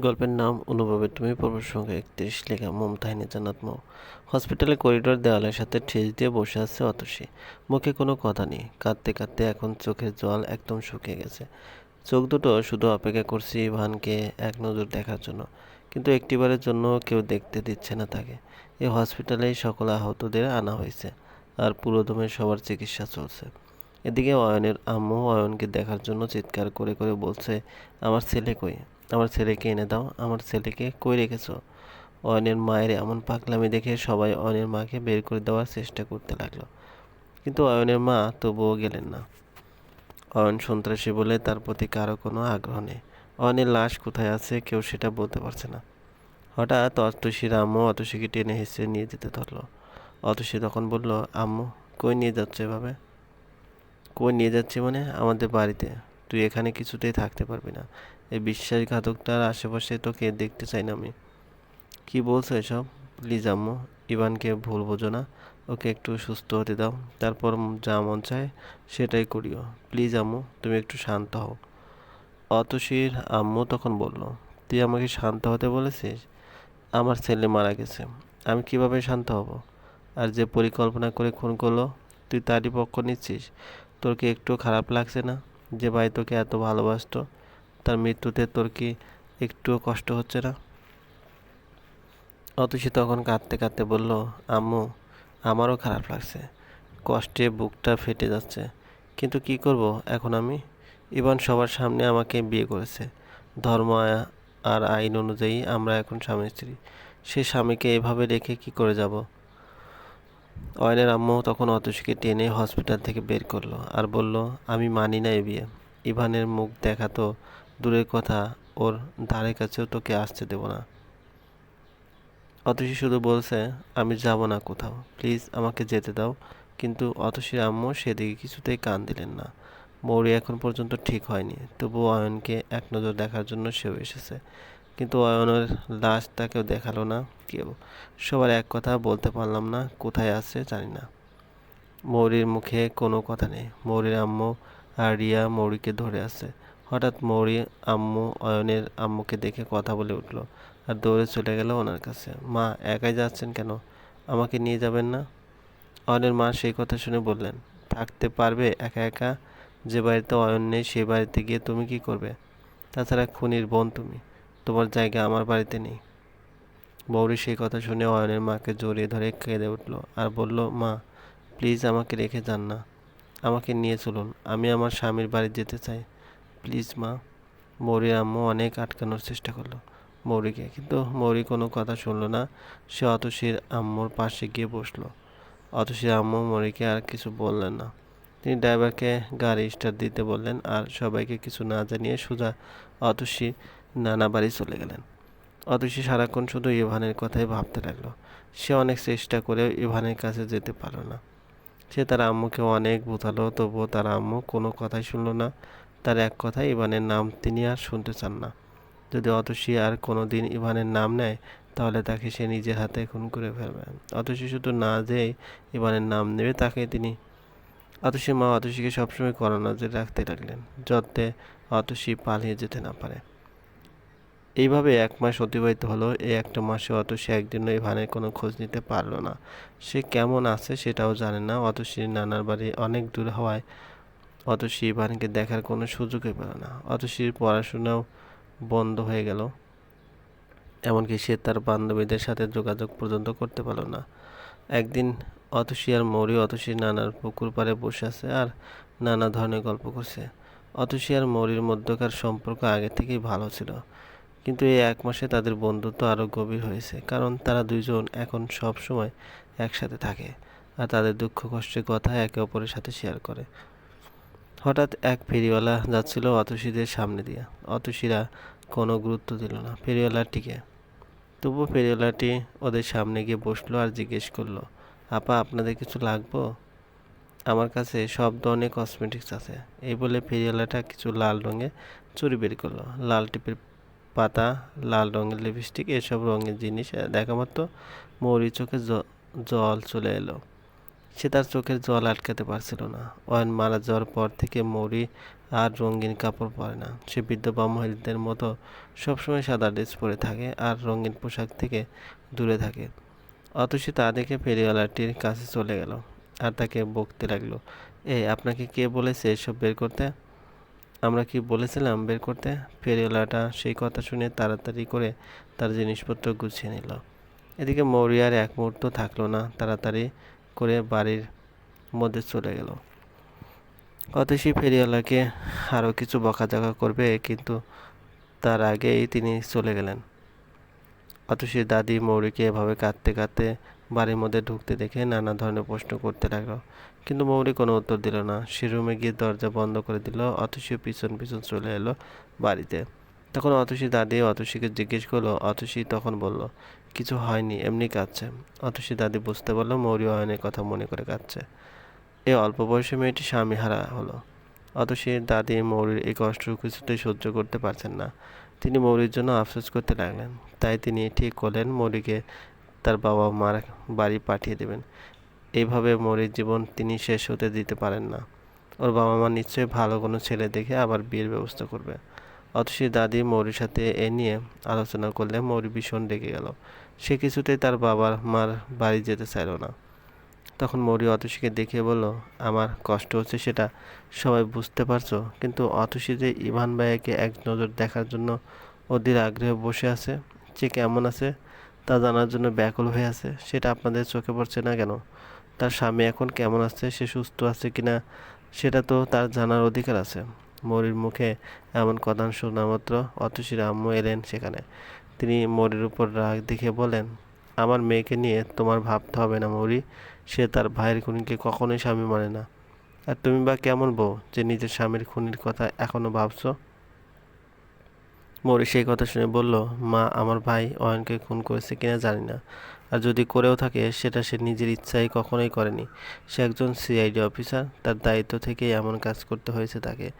গল্পের নাম অনুভবে তুমি পর্ব সংখ্যা একত্রিশ, লেখা মমতাহিনী জান্নাত মৌ হসপিটালে করিডোর দেওয়ালের সাথে ঠেস দিয়ে বসে আছে অতসী। মুখে কোনো কথা নেই। কাঁদতে কাঁদতে এখন চোখের জল একদম শুকিয়ে গেছে। চোখ দুটো শুধু অপেক্ষা করছি ইভানকে এক নজর দেখার জন্য। কিন্তু একটিবারের জন্য কেউ দেখতে দিচ্ছে না তাকে। এই হসপিটালেই সকল আহতদের আনা হয়েছে। আর পুরোদমে সবার চিকিৎসা চলছে। এদিকে অয়নের আম্মু অয়নকে দেখার জন্য চিৎকার করে করে বলছে, আমার ছেলে কই? আমার ছেলেকে এনে দাও, আমার ছেলেকে কই রেখেছো? অয়নের মায়ের এমন পাগলামি দেখে সবাই অয়নের মাকে বের করে দেওয়ার চেষ্টা করতে লাগল। কিন্তু অয়নের মা তবুও গেলেন না। অয়ন সন্ত্রাসী বলে তার প্রতি কারও কোনো আগ্রহ নেই। অয়নের লাশ কোথায় আছে কেউ সেটা বলতে পারছে না। হঠাৎ অতসীর আম্মু অতসীকে টেনে হেসে নিয়ে যেতে ধরলো। অতসী তখন বলল, আম্মু, কই নিয়ে যাচ্ছে এভাবে? কই নিয়ে যাচ্ছি মানে আমাদের বাড়িতে। তুই এখানে কিছুতেই থাকতে পারবি না। এই বিশ্বাসঘাতকটার আশেপাশে তোকে দেখতে চাই না আমি। কি বলছো এসব? প্লিজ আম্মু, ইভানকে ভুল বোঝো না। ওকে একটু সুস্থ হতে দাও। তারপর যা মন চায় সেটাই করিও। প্লিজ আম্মু, তুমি একটু শান্ত হও। অতসীর আম্মু তখন বলল, তুই আমাকে শান্ত হতে বলেছিস? আমার ছেলে মারা গেছে। আমি কীভাবে শান্ত হব? আর যে পরিকল্পনা করে খুন করল, তুই তারই পক্ষ নিচ্ছিস? তোর কি একটু খারাপ লাগছে না? যে ভাই তোকে এত ভালোবাসতো, তার মৃত্যুতে তোর কি একটুও কষ্ট হচ্ছে না? অতসী তখন কাঁদতে কাঁদতে বলল, আম্মু, আমারও খারাপ লাগছে। কষ্টে বুকটা ফেটে যাচ্ছে। কিন্তু কি করব এখন আমি? ইভান সবার সামনে আমাকে বিয়ে করেছে। ধর্ম আর আইন অনুযায়ী আমরা এখন স্বামী স্ত্রী। সে স্বামীকে এভাবে রেখে কি করে যাব? অয়নের আম্মু তখন অতসীকে টেনে হসপিটাল থেকে বের করল আর বলল, আমি মানি না এ বিয়ে। ইভানের মুখ দেখা তো দূরের কথা, ওর ধারে কাছেও তোকে আসতে দেব না। অতসী শুধু বলছে, আমি যাব না কোথাও। প্লিজ আমাকে যেতে দাও। কিন্তু অতসীর আম্মু সেদিকে কিছুতেই কান দিলেন না। মৌরি এখন পর্যন্ত ঠিক হয়নি। তবু অয়নকে এক নজর দেখার জন্য সেও এসেছে। কিন্তু অয়নের লাশ তাকেও দেখাল না, কেউ সবার এক কথা বলতে পারলাম না, কোথায় আছে জানি না। মৌরির মুখে কোনো কথা নেই। মৌরির আম্মু আর রিয়া মৌরিকে ধরে আছে। হঠাৎ মৌরি আম্মু অয়নের আম্মুকে দেখে কথা বলে উঠল আর দৌড়ে চলে গেল ওনার কাছে। মা, একাই যাচ্ছেন কেন? আমাকে নিয়ে যাবেন না? অয়নের মা সেই কথা শুনে বললেন, থাকতে পারবে একা একা? যে বাড়িতে অয়ন নেই সেই বাড়িতে গিয়ে তুমি কি করবে? তাছাড়া খুনির বোন তুমি। তোমার জায়গা আমার বাড়িতে নেই। বৌরি সেই কথা শুনে অয়নের মাকে জড়িয়ে ধরে কেঁদে উঠল আর বলল, মা প্লিজ আমাকে রেখে যান না। আমাকে নিয়ে চলুন। আমি আমার স্বামীর বাড়ি যেতে চাই। প্লিজ মা। মৌরির আম্মু অনেক আটকানোর চেষ্টা করল মৌরিকে কিন্তু মৌরি কোনো কথা শুনলো না। সে অতসীর আম্মুর পাশে গিয়ে বসল। অতসীর আম্মু মৌরিকে আর কিছু বললেন না। তিনি ড্রাইভারকে গাড়ি স্টার্ট দিতে বললেন আর সবাইকে কিছু না জানিয়ে সোজা অতসী নানা বাড়ি চলে গেলেন। অতসী সারাক্ষণ শুধু ইভানের কথাই ভাবতে লাগল। সে অনেক চেষ্টা করেও ইভানের কাছে যেতে পারল না। সে তার আম্মুকে অনেক বোঝালো, তবুও তার আম্মু কোনো কথাই শুনলো না। তার এক কথায় ইভানের নাম তিনি আর শুনতে চান না। যদি অতসী আর কোনো দিন ইভানের নাম নেয়, তাহলে তাকে সে নিজের হাতে খুন করে ফেলবে। অতসী শুধু না যেয়ে ইভানের নাম নেবে তাকে তিনি অতসী মা অতসীকে সবসময় নজরে রাখতে লাগলেন যাতে অতসী পালিয়ে যেতে না পারে। এইভাবে এক মাস অতিবাহিত হলো, এই একটা মাসে অতসী একদিনও ইভানের কোনো খোঁজ নিতে পারল না। সে কেমন আছে সেটাও জানে না অতসীর নানার বাড়ি অনেক দূর হওয়ায় অত অতসী ইভানকে দেখার কোনো সুযোগই পেল না অতসীর পড়াশোনাও বন্ধ হয়ে গেল। এমনকি সে তার বান্ধবীদের সাথে যোগাযোগ পর্যন্ত করতে পারল না। একদিন অতসী আর মৌরি অতসীর নানার পুকুর পাড়ে বসে আছে আর নানা ধরনের গল্প করছে। অতসী আর মৌরির মধ্যকার সম্পর্ক আগে থেকেই ভালো ছিল। কিন্তু এই এক মাসে তাদের বন্ধুত্ব আরও গভীর হয়েছে, কারণ তারা দুইজন এখন সব সময় একসাথে থাকে আর তাদের দুঃখ কষ্টের কথা একে অপরের সাথে শেয়ার করে। হঠাৎ এক ফেরিওয়ালা যাচ্ছিল অতসীদের সামনে দিয়ে। অতসীরা কোনো গুরুত্ব দিল না ফেরিওয়ালাটিকে। তবুও ফেরিওয়ালাটি ওদের সামনে গিয়ে বসল আর জিজ্ঞেস করল, আপা, আপনাদের কিছু লাগবো? আমার কাছে সব ধরনের কসমেটিক্স আছে। এই বলে ফেরিওয়ালাটা কিছু লাল রঙের চুরি বের করল। লাল টিপের পাতা, লাল রঙের লিপস্টিক এসব রঙের জিনিস দেখা মাত্র মৌরি চোখে জল চলে এলো। সে তার চোখের জল আটকাতে পারছিল না। অয়ন মারা যাওয়ার পর থেকে মৌরি আর রঙিন কাপড় পরে না। সে বিধবা মহিলাদের মতো সবসময় সাদা ড্রেস পরে থাকে আর রঙিন পোশাক থেকে দূরে থাকে। অতসী তা দেখে ফেরিওয়ালাটির কাছে চলে গেল আর তাকে বকতে লাগল। এই, আপনাকে কে বলেছে এসব বের করতে? আমরা কি বলেছিলাম বের করতে? ফেরিওয়ালাটা সেই কথা শুনে তাড়াতাড়ি করে তার জিনিসপত্র গুছিয়ে নিল। এদিকে মৌরিয়ার এক মুহূর্ত থাকল না, তাড়াতাড়ি করে বাড়ির মধ্যে চলে গেল। অতসী ফেরিওয়ালাকে আরও কিছু বকাঝকা করবে, কিন্তু তার আগেই তিনি চলে গেলেন। অতসীর দাদি মৌরিকে এভাবে কাঁদতে কাঁদতে বাড়ির মধ্যে ঢুকতে দেখে নানা ধরনের প্রশ্ন করতে লাগল। কিন্তু মৌরি কোনো উত্তর দিল না। সে রুমে গিয়ে দরজা বন্ধ করে দিল। অতসীও পিছন পিছন চলে এলো বাড়িতে। তখন অতসী দাদি অতসীকে জিজ্ঞেস করল অতসী তখন বলল, কিছু হয়নি, এমনি কাঁদছে। অতসী দাদি বুঝতে পারল মৌরি অয়নের কথা মনে করে কাঁদছে। এই অল্প বয়সে মেয়েটি স্বামী হারা হলো। অতসীর দাদি মৌরির এই কষ্ট কিছুতেই সহ্য করতে পারছেন না। তিনি মৌরির জন্য আফসোস করতে লাগলেন। তাই তিনি ঠিক করলেন মৌরিকে তার বাবা মার বাড়ি পাঠিয়ে দেবেন। এইভাবে মৌরির জীবন তিনি শেষ হতে দিতে পারেন না। ওর বাবা মা নিশ্চয়ই ভালো কোনো ছেলে দেখে আবার বিয়ের ব্যবস্থা করবে। অতসীর দাদি মৌরির সাথে এ নিয়ে আলোচনা করলে মৌরি ভীষণ রেগে গেল। সে কিছুতেই তার বাবার মার বাড়ি যেতে চাইল না। তখন মৌরি অতসীকে দেখিয়ে বলল, আমার কষ্ট হচ্ছে সেটা সবাই বুঝতে পারছ, কিন্তু অতসী যে ইভান ভাইয়াকে এক নজর দেখার জন্য অধীর আগ্রহে বসে আছে, সে কেমন আছে? তা জানার জন্য ব্যাকুল হয়ে আছে। সেটা আপনাদের চোখে পড়ছে না কেন? তার স্বামী এখন কেমন আছে? সে সুস্থ আছে কি না সেটা তো তার জানার অধিকার আছে। মরির মুখে এমন কথা শোনা মাত্র অতসীর আম্মু এলেন সেখানে। তিনি মৌরির উপর রাগ দেখে বলেন, আমার মেয়েকে নিয়ে তোমার ভাবতে হবে না মৌরি। সে তার ভাইয়ের খুনিকে কখনোই স্বামী মানে না। আর তুমি বা কেমন বউ যে নিজের স্বামীর খুনির কথা এখনও ভাবছ? মৌরি সেই কথা শুনে বলল, মা, আমার ভাই অয়নকে খুন করেছে কিনা জানি না। আর যদি করেও থাকে, সেটা সে নিজের ইচ্ছায় কখনোই করেনি। সে একজন সিআইডি অফিসার তার দায়িত্ব থেকেই এমন কাজ করতে হয়েছে তাকে।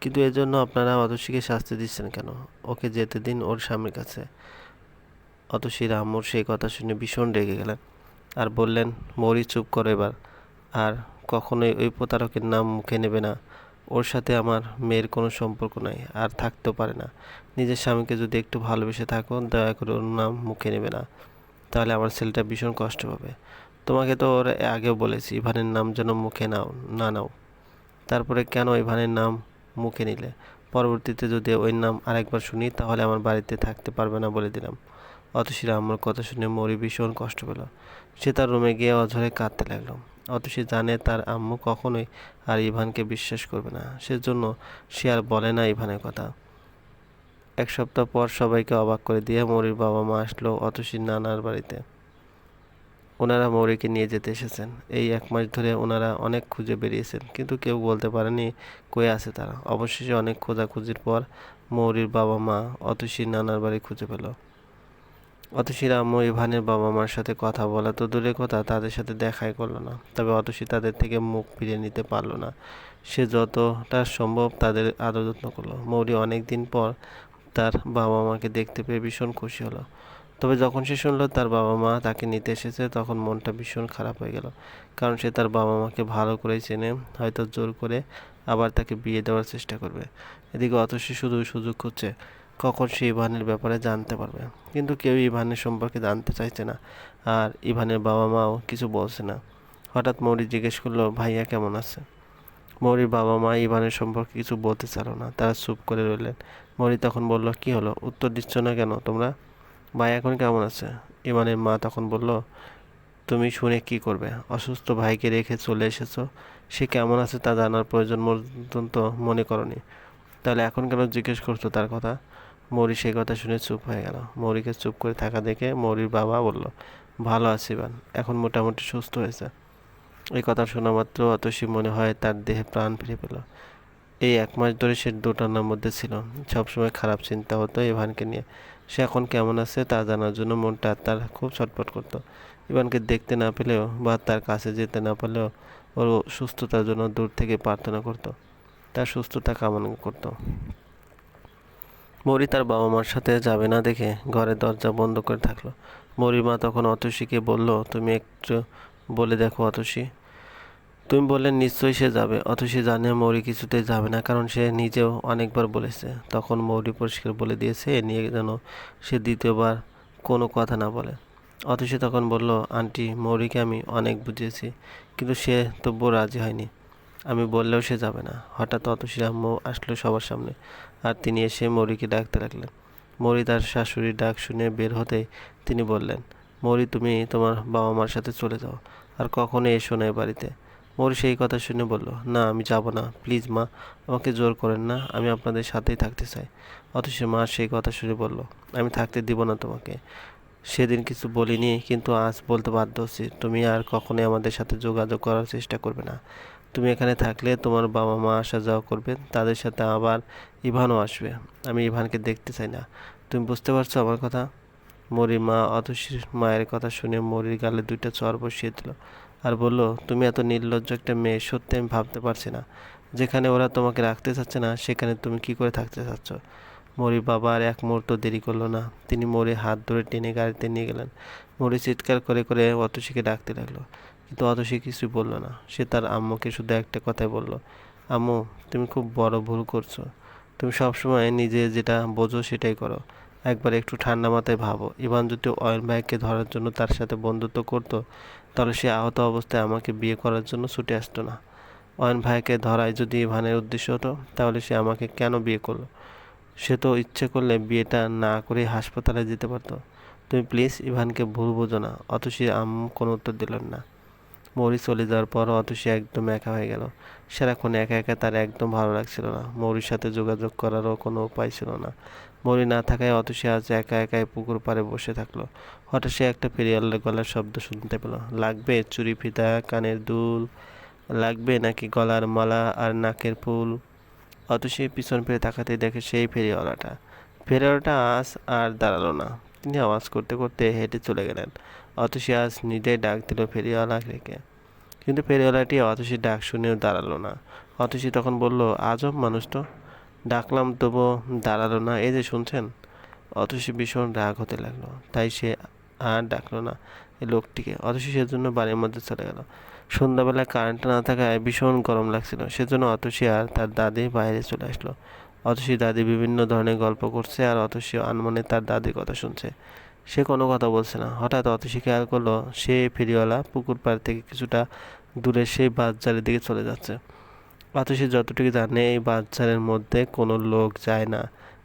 কিন্তু এর জন্য আপনারা অতসীকে শাস্তি দিচ্ছেন কেন? ওকে যেতে দিন ওর স্বামীর কাছে। অতসী রামুর সেই কথা শুনে ভীষণ রেগে গেলেন আর বললেন, মৌরি, চুপ করো এবার। আর কখনোই ওই প্রতারকের নাম মুখে নেবে না। ওর সাথে আমার মেয়ের কোনো সম্পর্ক নাই, আর থাকতেও পারে না। নিজের স্বামীকে যদি একটু ভালোবেসে থাকো, দয়া করে ওর নাম মুখে নেবে না। তাহলে আমার ছেলেটা ভীষণ কষ্ট পাবে। তোমাকে তো ওর আগেও বলেছি, ইভানের নাম যেন মুখে নাও, না নাও। তারপরে কেন ইভানের নাম মুখে নিলে? পরবর্তীতে যদি ওই নাম আরেকবার শুনি, তাহলে আমার বাড়িতে থাকতে পারবে না বলে দিলাম। অতসীর আমার কথা শুনে মরি ভীষণ কষ্ট পেল। সে তার রুমে গিয়ে অঝরে কাঁদতে লাগল। অতসী জানে তার আম্মু কখনোই আর ইভানকে বিশ্বাস করবে না। সেজন্য সে আর বলে না ইভানের কথা। এক সপ্তাহ পর সবাইকে অবাক করে দিয়ে মৌরির বাবা মা আসলো অতসীর নানার বাড়িতে। ওনারা মৌরিকে নিয়ে যেতে এসেছেন। এই এক মাস ধরে ওনারা অনেক খুঁজে বেরিয়েছেন, কিন্তু কেউ বলতে পারেনি কয়ে আছে তারা। অবশেষে অনেক খোঁজাখুঁজির পর মৌরির বাবা মা অতসীর নানার বাড়ি খুঁজে পেল। অতসীর আম্মু ইভানের বাবা মার সাথে কথা বলা তো দূরের কথা, তাদের সাথে দেখাই করল না। তবে অতসী তাদের থেকে মুখ ফিরিয়ে নিতে পারল না। সে যতটা সম্ভব তাদের আদর যত্ন করল। মৌরি অনেক দিন পর তার বাবা মাকে দেখতে পেয়ে ভীষণ খুশি হলো। তবে যখন সে শুনলো তার বাবা মা তাকে নিতে এসেছে, তখন মনটা ভীষণ খারাপ হয়ে গেল। কারণ সে তার বাবা মাকে ভালো করেই চেনে, হয়তো জোর করে আবার তাকে বিয়ে দেওয়ার চেষ্টা করবে। এদিকে অতসী শুধু সুযোগ খুঁজছে। কখন সে ইভানের ব্যাপারে জানতে পারবে। কিন্তু কেউ ইভানের সম্পর্কে জানতে চাইছে না। আর ইভানের বাবা মাও কিছু বলছে না। হঠাৎ মৌরি জিজ্ঞেস করল, ভাইয়া কেমন আছে? মৌরির বাবা মা ইভানের সম্পর্কে কিছু বলতে চালো না। তারা চুপ করে রইলেন। মৌরি তখন বলল, কি হলো? উত্তর দিচ্ছ না কেন তোমরা? ভাই, এখন কেমন আছে? ইভানের মা তখন বলল, তুমি শুনে কি করবে? অসুস্থ ভাইকে রেখে চলে এসেছ। সে কেমন আছে তা জানার প্রয়োজন পর্যন্ত মনে করনি। তাহলে এখন কেন জিজ্ঞেস করছ তার কথা? মৌরি সেই কথা শুনে চুপ হয়ে গেল। মৌরিকে চুপ করে থাকা দেখে মৌরির বাবা বলল, ভালো আছি বান, এখন মোটামুটি সুস্থ হয়েছে। এই কথা শোনা মাত্র অতসী মনে হয় তার দেহে প্রাণ ফিরে পেল। এই এক মাস ধরে সে দোটানার মধ্যে ছিল। সবসময় খারাপ চিন্তা হতো ইভানকে নিয়ে। সে এখন কেমন আছে তা জানার জন্য মনটা তার খুব ছটফট করতো। ইভানকে দেখতে না পেলেও বা তার কাছে যেতে না পারলেও ওর সুস্থতার জন্য দূর থেকে প্রার্থনা করতো। তার সুস্থতা কামনা করতো। মরি তার বাবা মার সাথে যাবে না দেখে ঘরের দরজা বন্ধ করে থাকল। মরির মা তখন অতসীকে বলল, তুমি একটু বলে দেখো অতসী। তুমি বললে নিশ্চয়ই সে যাবে। অথচ সে জানে মৌরি কিছুতেই যাবে না, কারণ সে নিজেও অনেকবার বলেছে। তখন মৌরি পরিষ্কার বলে দিয়েছে, এ নিয়ে যেন সে দ্বিতীয়বার কোনো কথা না বলে। অথচ তখন বলল, আন্টি, মৌরিকে আমি অনেক বুঝিয়েছি, কিন্তু সে তবুও রাজি হয়নি। আমি বললেও সে যাবে না। হঠাৎ অতসী আম্মু আসলো সবার সামনে। আর তিনি এসে মৌরিকে ডাকতে লাগলেন। মৌরি তার শাশুড়ির ডাক শুনে বের হতে তিনি বললেন, মৌরি, তুমি তোমার বাবা মার সাথে চলে যাও, আর কখনো এসো না বাড়িতে। মৌরি সেই কথা শুনে বলল, না, আমি যাব না, প্লিজ মা, আমাকে জোর করেন না, আমি আপনাদের সাথেই থাকতে চাই। অথচ মা সেই কথা শুনে বলল, আমি থাকতে দিব না তোমাকে। সেদিন কিছু বলিনি, কিন্তু আজ বলতে বাধ্য হচ্ছি। তুমি আর কখনোই আমাদের সাথে যোগাযোগ করার চেষ্টা করবে না। তুমি এখানে থাকলে তোমার বাবা মা আসা যাওয়া করবে, তাদের সাথে আবার ইভানও আসবে। আমি ইভানকে দেখতে চাই না। তুমি বুঝতে পারছ আমার কথা? মরির মা অতসীর মায়ের কথা শুনে মরির গালে দুইটা চর বসিয়ে দিল আর বলল, তুমি এত নির্লজ্জ একটা মেয়ে, সত্যি আমি ভাবতে পারছি না। যেখানে ওরা তোমাকে রাখতে চাচ্ছে না, সেখানে তুমি কি করে থাকতে চাচ্ছ? মরির বাবা আর এক মুহূর্ত দেরি করল না। তিনি মরির হাত ধরে টেনে গাড়িতে নিয়ে গেলেন। মরি চিৎকার করে করে অতসীকে ডাকতে লাগল। কিন্তু অতসী কিছুই বলল না। সে তার আম্মুকে শুধু একটা কথাই বলল, আম্মু, তুমি খুব বড় ভুল করছ। তুমি সবসময় নিজে যেটা বোঝো সেটাই করো। একবার একটু ঠান্ডা মাথায় ভাবো। ইভান যদি অয়ন ভাইকে ধরার জন্য তার সাথে বন্ধুত্ব করতো, তাহলে সে আহত অবস্থায় আমাকে বিয়ে করার জন্য ছুটে আসতো না। অয়ন ভাইকে ধরাই যদি ইভানের উদ্দেশ্য হতো, তাহলে সে আমাকে কেন বিয়ে করল? সে তো ইচ্ছে করলে বিয়েটা না করে হাসপাতালে যেতে পারতো। তুমি প্লিজ ইভানকে ভুল বোঝো না অত সে আম্মু কোনো উত্তর দিলেন না। মৌরি চলে যাওয়ার পর অতসী একদম একা হয়ে গেল। সারাক্ষণ একা একা তার একদম ভালো লাগছিল না। মৌরির সাথে যোগাযোগ করারও কোনো উপায় ছিল না। মৌরি না থাকায় অতসী আজ একা একাই পুকুর পাড়ে বসে থাকল। হঠাৎ সে একটা ফেরিয়ালের গলার শব্দ শুনতে পেল। লাগবে চুরি ফিতা কানের দুল? লাগবে নাকি গলার মালা আর নাকের ফুল? অতসী পিছন ফিরে তাকাতে দেখে সেই ফেরিওয়ালাটা। ফেরিওয়ালাটা আজ আর দাঁড়াল না। তিনি আওয়াজ করতে করতে হেঁটে চলে গেলেন। অতসী আজ নিজেই ডাক দিল রেখে কিন্তু ফেরিওয়ালাটি অতসীর ডাক শুনেও দাঁড়াল না। অতসী তখন বলল, আজব মানুষ তো। ডাকলাম তবু দাঁড়াল না। এই যে শুনছেন? অতসী ভীষণ রাগ হতে লাগল। তাই সে আর ডাকলো না এই লোকটিকে। অতসী সেজন্য বাড়ির মধ্যে চলে গেল। সন্ধ্যাবেলা কারেন্ট না থাকায় ভীষণ গরম লাগছিল। সেজন্য অতসী আর তার দাদি বাইরে চলে আসলো। অতসী দাদি বিভিন্ন ধরনের গল্প করছে আর অতসী আনমনে তার দাদির কথা শুনছে। সে কোনো কথা বলছে না। হঠাৎ অতসী খেয়াল করল, সে ফেরিওয়ালা পুকুর পাড় থেকে কিছুটা দূরে সেই বাজারের দিকে চলে যাচ্ছে। অতসী যতটুকু জানে, এই বাজারের মধ্যে কোনো লোক যায় না,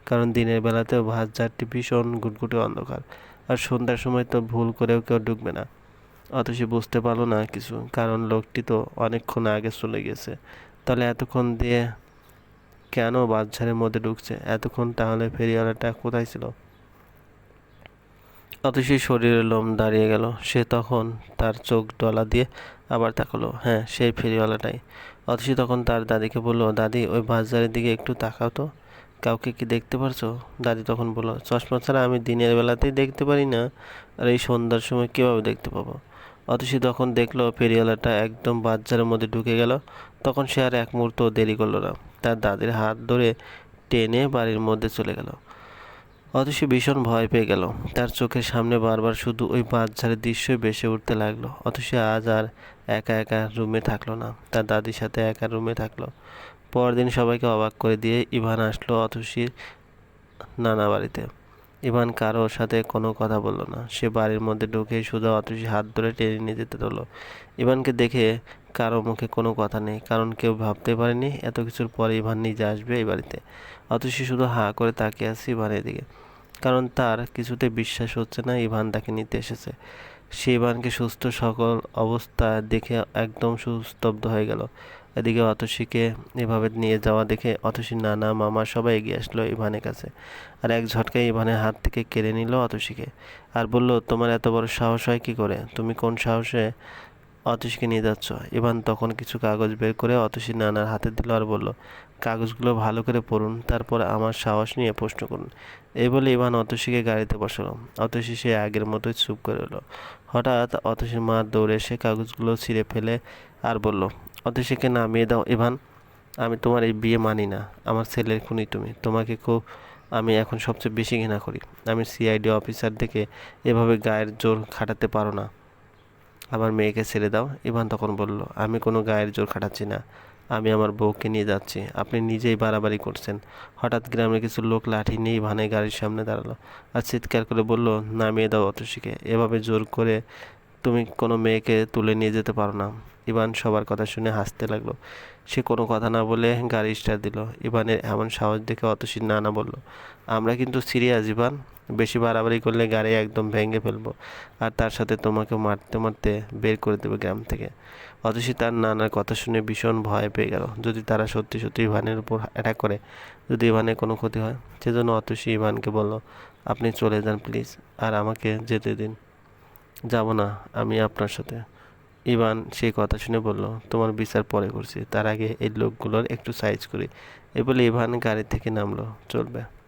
কারণ দিনের বেলাতেও বাজারটি ভীষণ গুটগুটে অন্ধকার, আর সন্ধ্যার সময় তো ভুল করেও কেউ ঢুকবে না। অতসী বুঝতে পারল না কিছু, কারণ লোকটি তো অনেকক্ষণ আগে চলে গেছে। তাহলে এতক্ষণ দিয়ে কেন বাজারের মধ্যে ঢুকছে? এতক্ষণ তাহলে ফেরিওয়ালাটা কোথায় ছিল? অতসী শরীরের লোম দাঁড়িয়ে গেল। সে তখন তার চোখ ডলা দিয়ে আবার তাকালো। হ্যাঁ সেই ফেরিওয়ালাটাই। অতসী তখন তার দাদিকে বলল, দাদি, ওই বাজারের দিকে একটু তাকাও তো। কাউকে কি দেখতে পারছ? দাদি তখন বলল, চশমা ছাড়া আমি দিনের বেলাতেই দেখতে পারি না। আর এই সন্ধ্যার সময় কীভাবে দেখতে পাবো? অতসী তখন দেখল ফেরিওয়ালাটা একদম বাজারের মধ্যে ঢুকে গেল। তখন সে আর এক মুহূর্ত দেরি করল না। তার দাদির হাত ধরে টেনে বাড়ির মধ্যে চলে গেল। অতসী ভীষণ ভয় পেয়ে গেল। তার চোখের সামনে বারবার শুধু ওই বাচ্চার দৃশ্যই বেসে উঠতে লাগল। অতসী আজ আর একা একা রুমে থাকল না। তার দাদির সাথে একা রুমে থাকল। পরদিন সবাইকে অবাক করে দিয়ে ইভান আসলো অতসীর নানা বাড়িতে। ইভান কারোর সাথে কোনো কথা বলল না। সে বাড়ির মধ্যে ঢুকে শুধু অতসী হাত ধরে টেনে নিয়ে যেতে ধরলো। ইভানকে দেখে কারও মুখে কোনো কথা নেই, কারণ কেউ ভাবতে পারেনি, এত কিছুর পরে ইভান নিজে আসবে এই বাড়িতে। অতসী শুধু হা করে তাকিয়ে আছে ইভানের দিকে। কারণ তার কিছুতে বিশ্বাস হচ্ছে না ইভান তাকে নিতে এসেছে। সে ইভানকে সুস্থ সকল অবস্থা দেখে একদম সুস্তব্ধ হয়ে গেল। এদিকে অতসীকে এভাবে নিয়ে যাওয়া দেখে অতসীর নানা মামা সবাই এগিয়ে আসলো ইভানের কাছে। আর এক ঝটকায় ইভানের হাত থেকে কেড়ে নিল অতসীকে। আর বলল, তোমার এত বড় সাহস হয় কী করে? তুমি কোন সাহসে অতসীকে নিয়ে যাচ্ছ? ইভান তখন কিছু কাগজ বের করে অতসী নানার হাতে দিল আর বলল, কাগজগুলো ভালো করে পড়ুন, তারপর আমার সাহস নিয়ে প্রশ্ন করুন। এই বলে ইভান অতসীকে গাড়িতে বসালো। অতসী সে আগের মতোই চুপ করে এলো হঠাৎ অতসীর মা দৌড়ে এসে কাগজগুলো ছিঁড়ে ফেলে আর বলল অতসীকে নামিয়ে দাও, ইভান। আমি তোমার এই বিয়ে মানি না। আমার ছেলের খুনি তুমি। তোমাকে খুব, আমি এখন সবচেয়ে বেশি ঘৃণা করি। আমি সিআইডি অফিসার দেখে এভাবে গায়ের জোর খাটাতে পারো না। আমার মেয়েকে ছেড়ে দাও। ইভান তখন বলল, আমি কোনো গায়ের জোর খাটাচ্ছি না। আমি আমার বউকে নিয়ে যাচ্ছি। আপনি নিজেই বাড়াবাড়ি করছেন। হঠাৎ গ্রামের কিছু লোক লাঠি নিয়ে ইভানের গাড়ির সামনে দাঁড়াল আর চিৎকার করে বলল, নামিয়ে দাও অতসীকে। এভাবে জোর করে তুমি কোনো মেয়েকে তুলে নিয়ে যেতে পারো না। ইভান সবার কথা শুনে হাসতে লাগল। সে কোনো কথা না বলে গাড়ি স্টার্ট দিল। ইভানের এমন সাহস দেখে অতসী না না বলল, আমরা কিন্তু সিরিয়াস, ইভান। বেশি বাড়াবাড়ি করলে গাড়ি একদম ভেঙে ফেলব। আর তার সাথে তোমাকে মারতে মারতে বের করে দেবে গ্রাম থেকে। অতসী তার নানার কথা শুনে ভীষণ ভয় পেয়ে গেল। যদি তারা সত্যি সত্যি ইভানের উপর অ্যাটাক করে, যদি ইভানের কোনো ক্ষতি হয়, সেজন্য অতসী ইভানকে বলল, আপনি চলে যান প্লিজ আর আমাকে যেতে দিন। যাব না আমি আপনার সাথে। ইভান সেই কথা শুনে বলল, তোমার বিচার পরে করছি। তার আগে এই লোকগুলোর একটু সাইজ করি। এ বলে ইভান গাড়ি থেকে নামলো, চলবে।